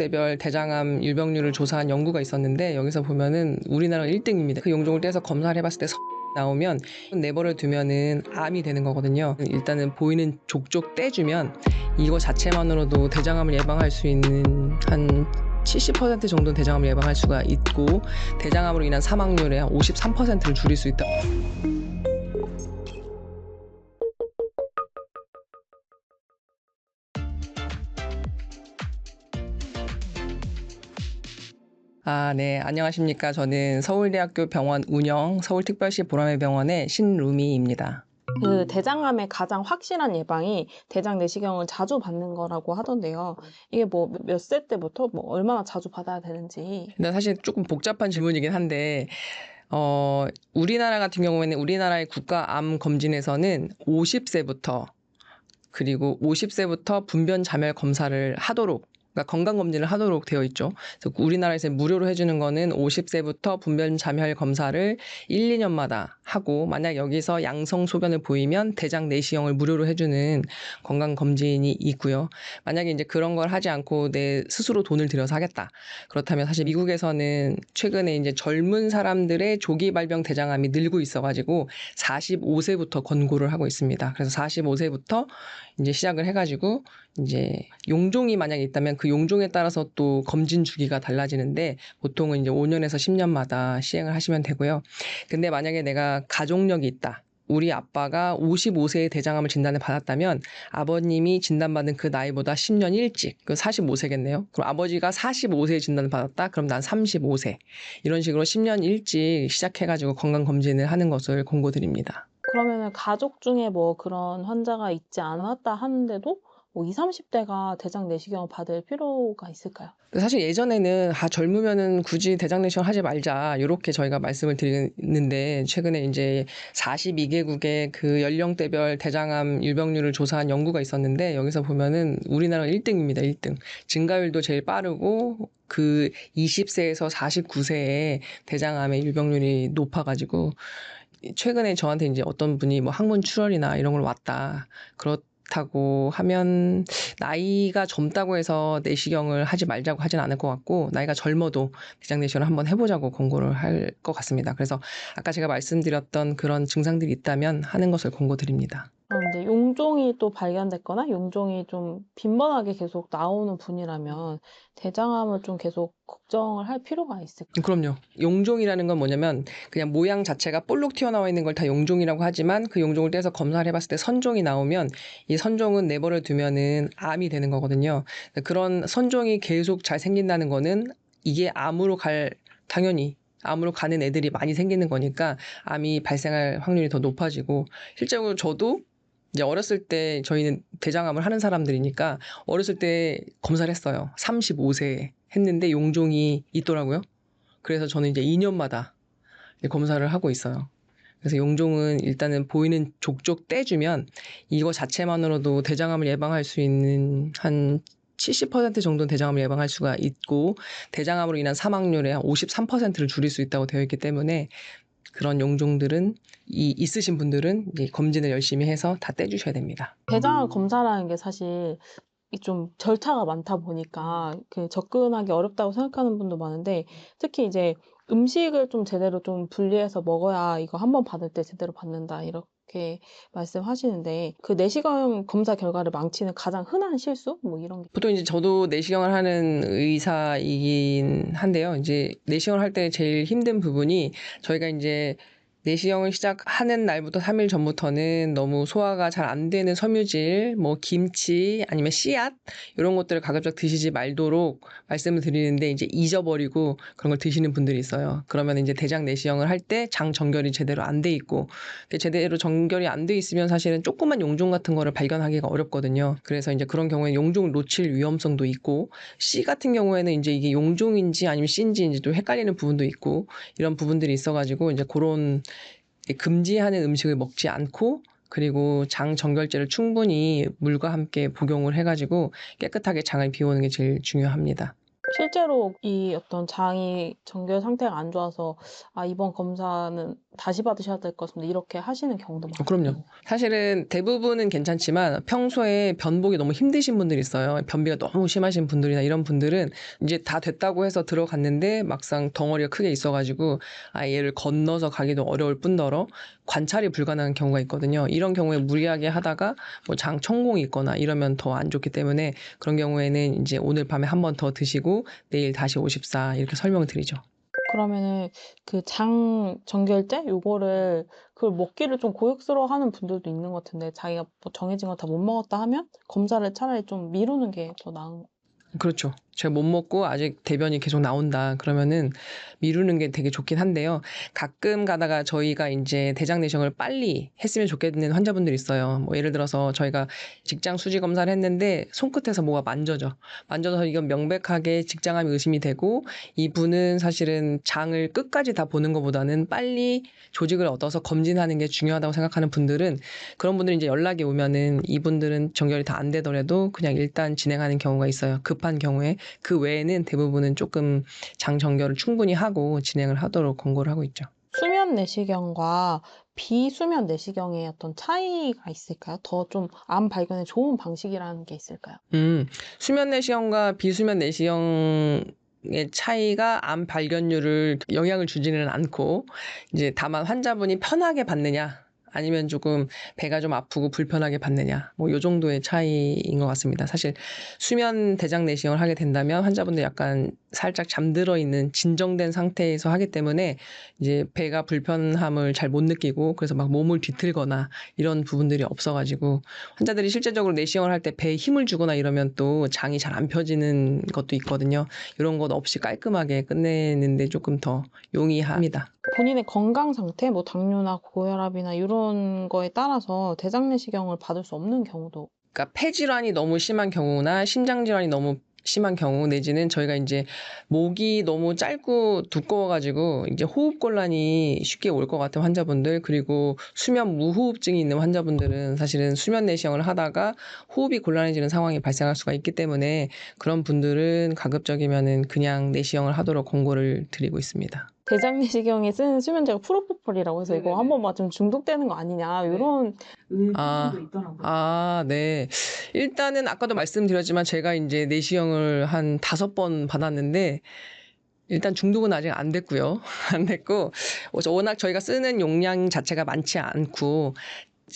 연령대별 대장암 유병률을 조사한 연구가 있었는데 여기서 보면은 우리나라가 1등입니다. 그 용종을 떼서 검사를 해봤을 때 나오면 내버려 두면은 암이 되는 거거든요. 일단은 보이는 족족 떼주면 이거 자체만으로도 대장암을 예방할 수 있는 한 70% 정도는 대장암을 예방할 수가 있고 대장암으로 인한 사망률의 한 53%를 줄일 수 있다. 아, 네. 안녕하십니까. 저는 서울대학교 병원 운영 서울특별시 보람의 병원의 신루미입니다. 그 대장암의 가장 확실한 예방이 대장 내시경을 자주 받는 거라고 하던데요. 이게 뭐 몇 세 때부터 뭐 얼마나 자주 받아야 되는지. 근데 사실 조금 복잡한 질문이긴 한데, 어, 우리나라 같은 경우에는 우리나라의 국가 암 검진에서는 50세부터 그리고 50세부터 분변 자멸 검사를 하도록 그러니까 건강 검진을 하도록 되어 있죠. 그래서 우리나라에서 무료로 해주는 거는 50세부터 분변 자멸 검사를 1, 2년마다 하고 만약 여기서 양성 소변을 보이면 대장 내시경을 무료로 해주는 건강 검진이 있고요. 만약에 이제 그런 걸 하지 않고 내 스스로 돈을 들여서 하겠다. 그렇다면 사실 미국에서는 최근에 이제 젊은 사람들의 조기 발병 대장암이 늘고 있어가지고 45세부터 권고를 하고 있습니다. 그래서 45세부터 이제 시작을 해가지고 이제 용종이 만약에 있다면 그 용종에 따라서 또 검진 주기가 달라지는데 보통은 이제 5년에서 10년마다 시행을 하시면 되고요. 근데 만약에 내가 가족력이 있다. 우리 아빠가 55세에 대장암을 진단을 받았다면 아버님이 진단받은 그 나이보다 10년 일찍, 그 45세겠네요. 그럼 아버지가 45세에 진단을 받았다? 그럼 난 35세. 이런 식으로 10년 일찍 시작해가지고 건강검진을 하는 것을 공고드립니다. 그러면은 가족 중에 뭐 그런 환자가 있지 않았다 하는데도 뭐 20, 30대가 대장 내시경을 받을 필요가 있을까요? 사실 예전에는 아 젊으면은 굳이 대장 내시경 하지 말자 이렇게 저희가 말씀을 드리는데 최근에 이제 42개국의 그 연령대별 대장암 유병률을 조사한 연구가 있었는데 여기서 보면은 우리나라가 1등입니다. 1등. 증가율도 제일 빠르고 그 20세에서 49세에 대장암의 유병률이 높아가지고 최근에 저한테 이제 어떤 분이 뭐 항문 출혈이나 이런 걸 왔다. 그렇 다고 하면 나이가 젊다고 해서 내시경을 하지 말자고 하진 않을 것 같고 나이가 젊어도 대장 내시경을 한번 해보자고 권고를 할 것 같습니다. 그래서 아까 제가 말씀드렸던 그런 증상들이 있다면 하는 것을 권고드립니다. 그럼 이제 용종이 또 발견됐거나 용종이 좀 빈번하게 계속 나오는 분이라면 대장암을 좀 계속 걱정을 할 필요가 있을까요? 그럼요. 용종이라는 건 뭐냐면 그냥 모양 자체가 볼록 튀어나와 있는 걸 다 용종이라고 하지만 그 용종을 떼서 검사를 해봤을 때 선종이 나오면 이 선종은 내버려 두면은 암이 되는 거거든요. 그런 선종이 계속 잘 생긴다는 거는 이게 암으로 갈 당연히 암으로 가는 애들이 많이 생기는 거니까 암이 발생할 확률이 더 높아지고 실제로 저도 이제 어렸을 때 저희는 대장암을 하는 사람들이니까 어렸을 때 검사를 했어요. 35세 했는데 용종이 있더라고요. 그래서 저는 이제 2년마다 검사를 하고 있어요. 그래서 용종은 일단은 보이는 족족 떼주면 이거 자체만으로도 대장암을 예방할 수 있는 한 70% 정도는 대장암을 예방할 수가 있고 대장암으로 인한 사망률의 한 53%를 줄일 수 있다고 되어 있기 때문에 그런 용종들은 이 있으신 분들은 이제 검진을 열심히 해서 다 떼주셔야 됩니다. 대장암 검사라는 게 사실 이좀 절차가 많다 보니까 그 접근하기 어렵다고 생각하는 분도 많은데 특히 이제 음식을 좀 제대로 좀 분리해서 먹어야 이거 한 번 받을 때 제대로 받는다 이렇게 말씀하시는데 그 내시경 검사 결과를 망치는 가장 흔한 실수 뭐 이런 게 보통 이제 저도 내시경을 하는 의사이긴 한데요. 이제 내시경을 할 때 제일 힘든 부분이 저희가 이제 내시경을 시작하는 날부터 3일 전부터는 너무 소화가 잘 안 되는 섬유질, 뭐 김치 아니면 씨앗 이런 것들을 가급적 드시지 말도록 말씀을 드리는데 이제 잊어버리고 그런 걸 드시는 분들이 있어요. 그러면 이제 대장 내시경을 할 때 장 정결이 제대로 안 돼 있고 제대로 정결이 안 돼 있으면 사실은 조그만 용종 같은 거를 발견하기가 어렵거든요. 그래서 이제 그런 경우에 용종을 놓칠 위험성도 있고 씨 같은 경우에는 이제 이게 용종인지 아니면 씨인지 또 헷갈리는 부분도 있고 이런 부분들이 있어가지고 이제 그런 금지하는 음식을 먹지 않고 그리고 장 정결제를 충분히 물과 함께 복용을 해가지고 깨끗하게 장을 비우는 게 제일 중요합니다. 실제로 이 어떤 장이 정결 상태가 안 좋아서 아 이번 검사는 다시 받으셔야 될 것 같습니다. 이렇게 하시는 경우도 많아요. 어, 그럼요. 사실은 대부분은 괜찮지만 평소에 변복이 너무 힘드신 분들이 있어요. 변비가 너무 심하신 분들이나 이런 분들은 이제 다 됐다고 해서 들어갔는데 막상 덩어리가 크게 있어가지고 아 얘를 건너서 가기도 어려울 뿐더러 관찰이 불가능한 경우가 있거든요. 이런 경우에 무리하게 하다가 뭐 장 천공이 있거나 이러면 더 안 좋기 때문에 그런 경우에는 이제 오늘 밤에 한 번 더 드시고 내일 다시 54 이렇게 설명을 드리죠. 그러면은 그 장 정결제 요거를 그걸 먹기를 좀 고역스러워하는 분들도 있는 것 같은데 자기가 뭐 정해진 거다못 먹었다 하면 검사를 차라리 좀 미루는 게 더 나은 그렇죠. 제가 못 먹고 아직 대변이 계속 나온다. 그러면은 미루는 게 되게 좋긴 한데요. 가끔 가다가 저희가 이제 대장 내시경을 빨리 했으면 좋겠는 환자분들이 있어요. 뭐 예를 들어서 저희가 직장 수지 검사를 했는데 손끝에서 뭐가 만져져. 만져서 이건 명백하게 직장암이 의심이 되고 이분은 사실은 장을 끝까지 다 보는 것보다는 빨리 조직을 얻어서 검진하는 게 중요하다고 생각하는 분들은 그런 분들이 이제 연락이 오면은 이분들은 정결이 다 안 되더라도 그냥 일단 진행하는 경우가 있어요. 급한 경우에 그 외에는 대부분은 조금 장 정결을 충분히 하고 진행을 하도록 권고를 하고 있죠. 수면 내시경과 비수면 내시경의 어떤 차이가 있을까요? 더 좀 암 발견에 좋은 방식이라는 게 있을까요? 음, 수면 내시경과 비수면 내시경 의 차이가 암 발견율을 영향을 주지는 않고 이제 다만 환자분이 편하게 받느냐 아니면 조금 배가 좀 아프고 불편하게 받느냐 뭐 요 정도의 차이인 것 같습니다. 사실 수면 대장 내시경을 하게 된다면 환자분들 약간 살짝 잠들어 있는 진정된 상태에서 하기 때문에 이제 배가 불편함을 잘 못 느끼고 그래서 막 몸을 뒤틀거나 이런 부분들이 없어가지고 환자들이 실제적으로 내시경을 할 때 배에 힘을 주거나 이러면 또 장이 잘 안 펴지는 것도 있거든요. 이런 것 없이 깔끔하게 끝내는데 조금 더 용이합니다. 본인의 건강 상태, 뭐 당뇨나 고혈압이나 이런 거에 따라서 대장 내시경을 받을 수 없는 경우도 그러니까 폐질환이 너무 심한 경우나 심장 질환이 너무 심한 경우 내지는 저희가 이제 목이 너무 짧고 두꺼워가지고 이제 호흡 곤란이 쉽게 올 것 같은 환자분들 그리고 수면 무호흡증이 있는 환자분들은 사실은 수면 내시경을 하다가 호흡이 곤란해지는 상황이 발생할 수가 있기 때문에 그런 분들은 가급적이면은 그냥 내시경을 하도록 권고를 드리고 있습니다. 대장 내시경에 쓰는 수면제가 프로포폴이라고 해서 이거 네네네. 한번 맞으면 중독되는 거 아니냐 네. 이런 아. 있더라고요. 아, 네. 일단은 아까도 말씀드렸지만 제가 이제 내시경을 한 다섯 번 받았는데 일단 중독은 아직 안 됐고요. 안 됐고 워낙 저희가 쓰는 용량 자체가 많지 않고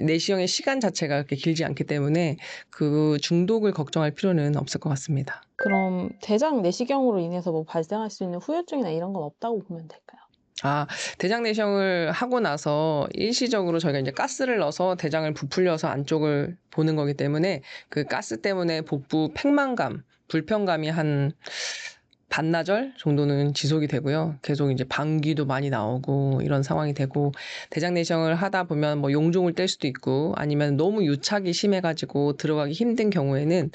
내시경의 시간 자체가 그렇게 길지 않기 때문에 그 중독을 걱정할 필요는 없을 것 같습니다. 그럼 대장 내시경으로 인해서 뭐 발생할 수 있는 후유증이나 이런 건 없다고 보면 될까요? 아, 대장 내시경을 하고 나서 일시적으로 저희가 이제 가스를 넣어서 대장을 부풀려서 안쪽을 보는 거기 때문에 그 가스 때문에 복부 팽만감, 불편감이 한 반나절 정도는 지속이 되고요. 계속 이제 방귀도 많이 나오고 이런 상황이 되고 대장 내시경을 하다 보면 뭐 용종을 뗄 수도 있고 아니면 너무 유착이 심해가지고 들어가기 힘든 경우에는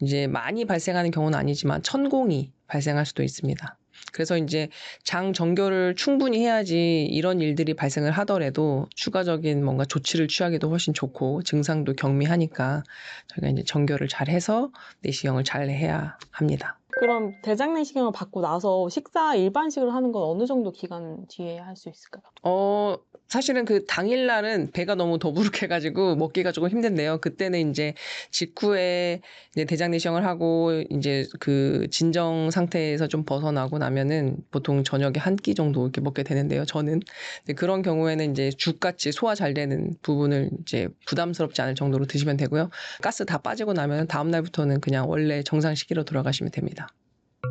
이제 많이 발생하는 경우는 아니지만 천공이 발생할 수도 있습니다. 그래서 이제 장 정결을 충분히 해야지 이런 일들이 발생을 하더라도 추가적인 뭔가 조치를 취하기도 훨씬 좋고 증상도 경미하니까 저희가 이제 정결을 잘 해서 내시경을 잘 해야 합니다. 그럼 대장 내시경을 받고 나서 식사 일반식을 하는 건 어느 정도 기간 뒤에 할 수 있을까요? 어, 사실은 그 당일날은 배가 너무 더부룩해가지고 먹기가 조금 힘든데요. 그때는 이제 직후에 이제 대장 내시경을 하고 이제 그 진정 상태에서 좀 벗어나고 나면은 보통 저녁에 한 끼 정도 이렇게 먹게 되는데요. 저는 그런 경우에는 이제 죽같이 소화 잘 되는 부분을 이제 부담스럽지 않을 정도로 드시면 되고요. 가스 다 빠지고 나면 다음 날부터는 그냥 원래 정상 시기로 돌아가시면 됩니다.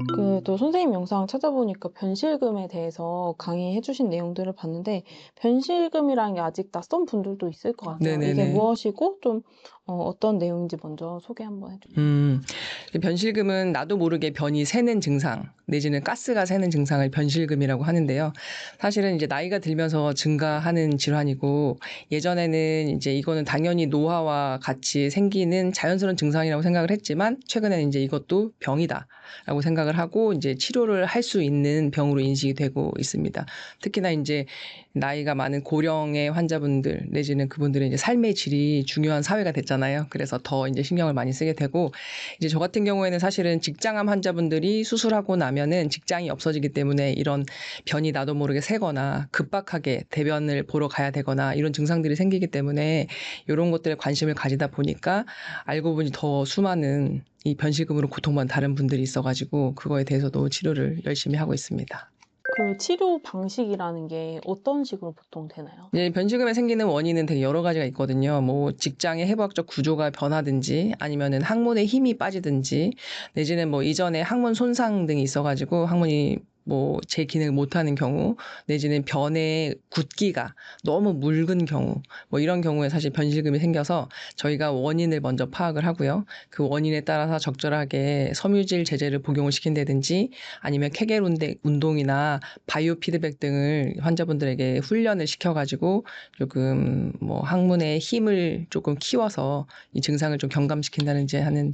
그 또 선생님 영상 찾아보니까 변실금에 대해서 강의해 주신 내용들을 봤는데 변실금이라는 게 아직 낯선 분들도 있을 것 같아요. 이게 네네네. 무엇이고 좀 어, 떤 내용인지 먼저 소개 한번 해주세요. 음, 이 변실금은 나도 모르게 변이 새는 증상, 내지는 가스가 새는 증상을 변실금이라고 하는데요. 사실은 이제 나이가 들면서 증가하는 질환이고, 예전에는 이제 이거는 당연히 노화와 같이 생기는 자연스러운 증상이라고 생각을 했지만, 최근에는 이제 이것도 병이다. 라고 생각을 하고, 이제 치료를 할 수 있는 병으로 인식이 되고 있습니다. 특히나 이제 나이가 많은 고령의 환자분들, 내지는 그분들의 이제 삶의 질이 중요한 사회가 됐잖아요. 그래서 더 이제 신경을 많이 쓰게 되고 이제 저 같은 경우에는 사실은 직장암 환자분들이 수술하고 나면은 직장이 없어지기 때문에 이런 변이 나도 모르게 새거나 급박하게 대변을 보러 가야 되거나 이런 증상들이 생기기 때문에 이런 것들에 관심을 가지다 보니까 알고 보니 더 수많은 이 변실금으로 고통받는 다른 분들이 있어가지고 그거에 대해서도 치료를 열심히 하고 있습니다. 그 치료 방식이라는 게 어떤 식으로 보통 되나요? 이제 변실금에 생기는 원인은 되게 여러 가지가 있거든요. 뭐 직장의 해부학적 구조가 변하든지 아니면은 항문에 힘이 빠지든지 내지는 뭐 이전에 항문 손상 등이 있어가지고 항문이 뭐 제 기능을 못하는 경우 내지는 변의 굳기가 너무 묽은 경우 뭐 이런 경우에 사실 변실금이 생겨서 저희가 원인을 먼저 파악을 하고요. 그 원인에 따라서 적절하게 섬유질 제제를 복용을 시킨다든지 아니면 케겔 운동이나 바이오 피드백 등을 환자분들에게 훈련을 시켜가지고 조금 뭐 항문의 힘을 조금 키워서 이 증상을 좀 경감시킨다든지 하는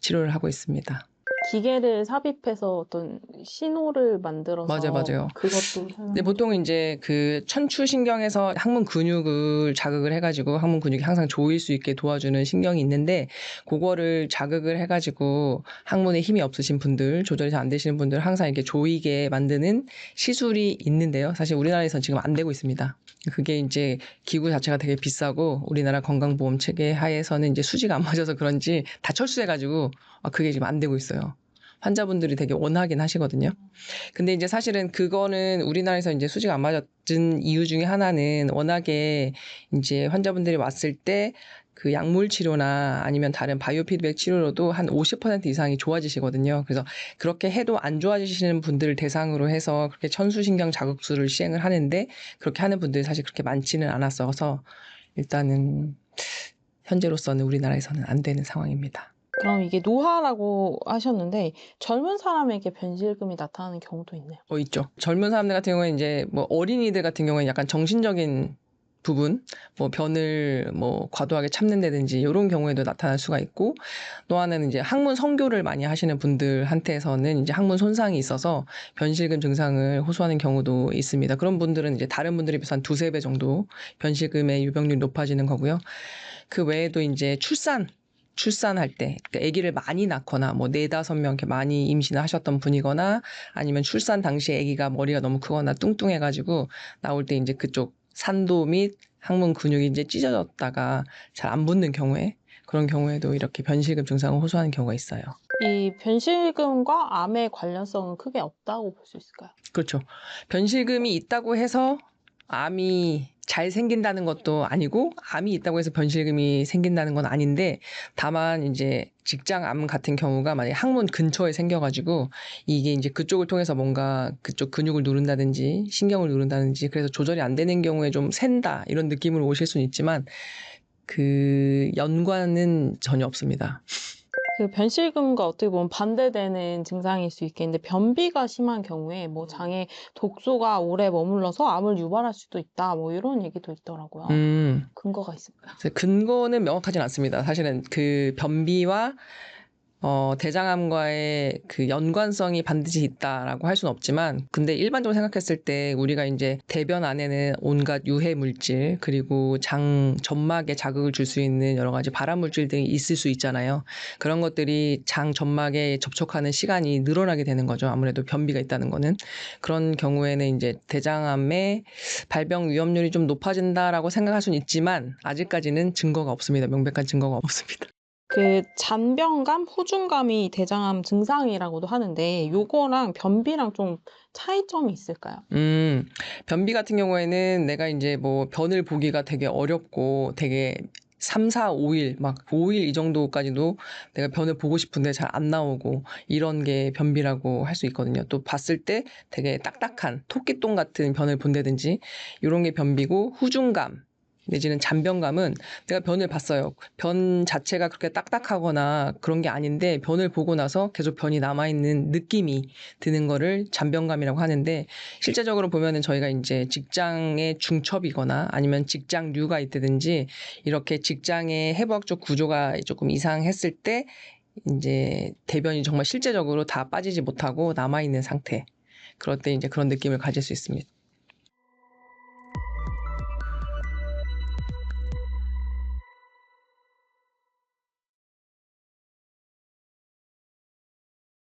치료를 하고 있습니다. 기계를 삽입해서 어떤 신호를 만들어서 맞아요, 맞아요. 그것도 근데 보통 이제 그 천추신경에서 항문 근육을 자극을 해가지고 항문 근육이 항상 조일 수 있게 도와주는 신경이 있는데 그거를 자극을 해가지고 항문에 힘이 없으신 분들 조절이 잘 안 되시는 분들 항상 이렇게 조이게 만드는 시술이 있는데요. 사실 우리나라에선 지금 안 되고 있습니다. 그게 이제 기구 자체가 되게 비싸고 우리나라 건강보험 체계 하에서는 이제 수지가 안 맞아서 그런지 다 철수해가지고 아, 그게 지금 안 되고 있어요. 환자분들이 되게 원하긴 하시거든요. 근데 이제 사실은 그거는 우리나라에서 이제 수지가 안 맞은 이유 중에 하나는 워낙에 이제 환자분들이 왔을 때 그 약물 치료나 아니면 다른 바이오 피드백 치료로도 한 50% 이상이 좋아지시거든요. 그래서 그렇게 해도 안 좋아지시는 분들을 대상으로 해서 그렇게 천수신경 자극술을 시행을 하는데 그렇게 하는 분들이 사실 그렇게 많지는 않았어서 일단은 현재로서는 우리나라에서는 안 되는 상황입니다. 그럼 이게 노화라고 하셨는데 젊은 사람에게 변실금이 나타나는 경우도 있네요. 어, 있죠. 젊은 사람들 같은 경우에 이제 뭐 어린이들 같은 경우에 약간 정신적인 부분, 뭐 변을 뭐 과도하게 참는다든지 이런 경우에도 나타날 수가 있고 또 하나는 이제 항문 성교를 많이 하시는 분들한테서는 이제 항문 손상이 있어서 변실금 증상을 호소하는 경우도 있습니다. 그런 분들은 이제 다른 분들에 비해서 한 두세 배 정도 변실금의 유병률이 높아지는 거고요. 그 외에도 이제 출산 출산할 때, 그러니까 아기를 많이 낳거나, 뭐, 네다섯 명 이렇게 많이 임신을 하셨던 분이거나, 아니면 출산 당시에 아기가 머리가 너무 크거나 뚱뚱해가지고, 나올 때 이제 그쪽 산도 및 항문 근육이 이제 찢어졌다가 잘 안 붙는 경우에, 그런 경우에도 이렇게 변실금 증상을 호소하는 경우가 있어요. 이 변실금과 암의 관련성은 크게 없다고 볼 수 있을까요? 그렇죠. 변실금이 있다고 해서 암이 잘 생긴다는 것도 아니고 암이 있다고 해서 변실금이 생긴다는 건 아닌데 다만 이제 직장암 같은 경우가 만약에 항문 근처에 생겨가지고 이게 이제 그쪽을 통해서 뭔가 그쪽 근육을 누른다든지 신경을 누른다든지 그래서 조절이 안 되는 경우에 좀 샌다 이런 느낌으로 오실 수는 있지만 그 연관은 전혀 없습니다. 그 변실금과 어떻게 보면 반대되는 증상일 수 있겠는데 변비가 심한 경우에 뭐 장에 독소가 오래 머물러서 암을 유발할 수도 있다 뭐 이런 얘기도 있더라고요. 음. 근거가 있을까요? 근거는 명확하진 않습니다. 사실은 그 변비와 어, 대장암과의 그 연관성이 반드시 있다라고 할 수는 없지만, 근데 일반적으로 생각했을 때 우리가 이제 대변 안에는 온갖 유해 물질, 그리고 장, 점막에 자극을 줄 수 있는 여러 가지 발암 물질 등이 있을 수 있잖아요. 그런 것들이 장 점막에 접촉하는 시간이 늘어나게 되는 거죠. 아무래도 변비가 있다는 거는. 그런 경우에는 이제 대장암의 발병 위험률이 좀 높아진다라고 생각할 수는 있지만, 아직까지는 증거가 없습니다. 명백한 증거가 없습니다. 그 잔변감, 후중감이 대장암 증상이라고도 하는데 요거랑 변비랑 좀 차이점이 있을까요? 음, 변비 같은 경우에는 내가 이제 뭐 변을 보기가 되게 어렵고 되게 3, 4, 5일, 막 5일 이 정도까지도 내가 변을 보고 싶은데 잘 안 나오고 이런 게 변비라고 할 수 있거든요. 또 봤을 때 되게 딱딱한 토끼똥 같은 변을 본다든지 이런 게 변비고 후중감 내지는 잔변감은 내가 변을 봤어요. 변 자체가 그렇게 딱딱하거나 그런 게 아닌데 변을 보고 나서 계속 변이 남아 있는 느낌이 드는 거를 잔변감이라고 하는데 실제적으로 보면은 저희가 이제 직장의 중첩이거나 아니면 직장류가 있다든지 이렇게 직장의 해부학적 구조가 조금 이상했을 때 이제 대변이 정말 실제적으로 다 빠지지 못하고 남아 있는 상태. 그럴 때 이제 그런 느낌을 가질 수 있습니다.